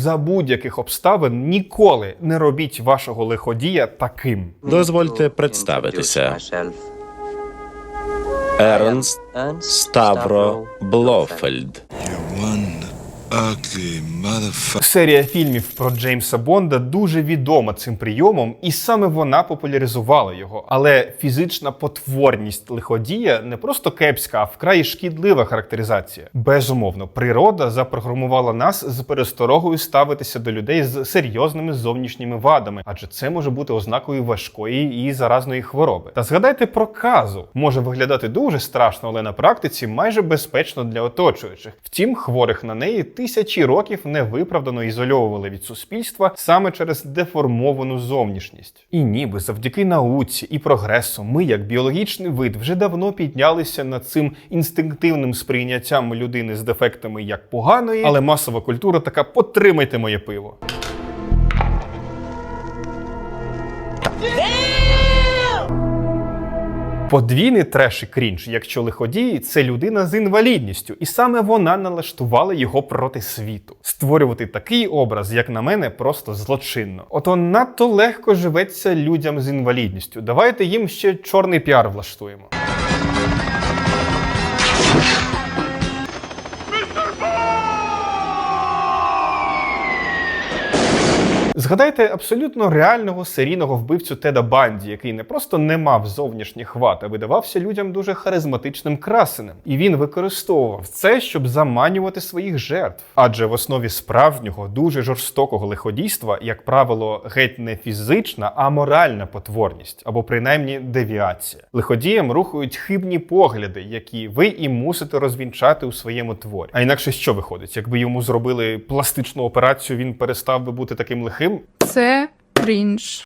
За будь-яких обставин ніколи не робіть вашого лиходія таким. Дозвольте представитися. Ернст Ставро Блофельд. One. Серія фільмів про Джеймса Бонда дуже відома цим прийомом, і саме вона популяризувала його. Але фізична потворність лиходія не просто кепська, а вкрай шкідлива характеризація. Безумовно, природа запрограмувала нас з пересторогою ставитися до людей з серйозними зовнішніми вадами, адже це може бути ознакою важкої і заразної хвороби. Та згадайте про казу. Може виглядати дуже страшно, але на практиці майже безпечно для оточуючих. Втім, хворих на неї тисячі років невиправдано ізольовували від суспільства саме через деформовану зовнішність. І ніби завдяки науці і прогресу, ми, як біологічний вид, вже давно піднялися над цим інстинктивним сприйняттям людини з дефектами як поганої, але масова культура така потримайте моє пиво. Подвійний треш і крінж, якщо лиходії це людина з інвалідністю, і саме вона налаштувала його проти світу. Створювати такий образ, як на мене, просто злочинно. Ото надто легко живеться людям з інвалідністю. Давайте їм ще чорний піар влаштуємо. Згадайте абсолютно реального серійного вбивцю Теда Банді, який не просто не мав зовнішніх вад, а видавався людям дуже харизматичним красенем. І він використовував це, щоб заманювати своїх жертв. Адже в основі справжнього, дуже жорстокого лиходійства, як правило, геть не фізична, а моральна потворність або принаймні девіація. Лиходіям рухають хибні погляди, які ви і мусите розвінчати у своєму творі. А інакше що виходить? Якби йому зробили пластичну операцію, він перестав би бути таким лихим. Це крінж.